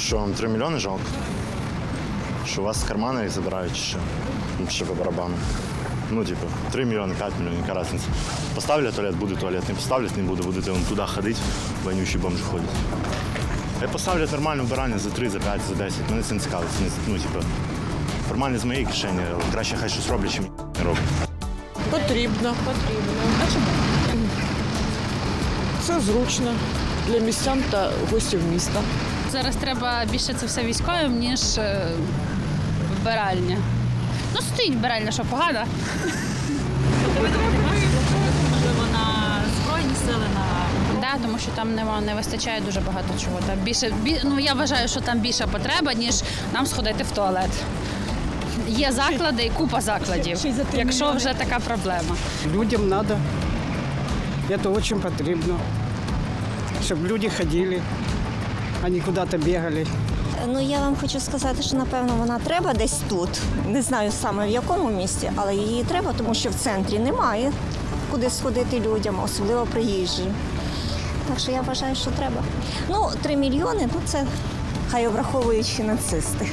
Що вам 3 мільйони жалко? Що у вас з кармана їх забирають чи що? Ну, ще по барабану. Ну, типу, 3 мільйони, 5 мільйонів, яка різниця. Поставлять туалет, буде туалет, не поставлять, не буде, будете вон туди ходити, вонючі бомжі ходять. Я поставлять нормальне вбирання за 3, за 5, за 10. Мене це не цікавить. Ну, типу, формально з моєї кишені, але краще хай щось роблять, чим не роблять. Потрібно. Потрібно. А чому? Це зручно для містян та гостів міста. Зараз треба більше це все військовим, ніж е, вбиральня. Ну, стоїть вбиральня, що погано. можливо, на збройні сили, на Да, тому що там нема, не вистачає дуже багато чого. Там більше, бі, ну, я вважаю, що там більша потреба, ніж нам сходити в туалет. Є заклади і купа закладів, якщо вже така проблема. Людям надо. Это очень потрібно. Щоб люди ходили, а куди-то бегали. Ну я вам хочу сказати, що напевно вона треба десь тут. Не знаю саме в якому місті, але її треба, тому що в центрі немає куди сходити людям, особливо приїжджі. Так що я вважаю, що треба. Ну, 3 мільйони, ну це хай обраховуючи нацисти.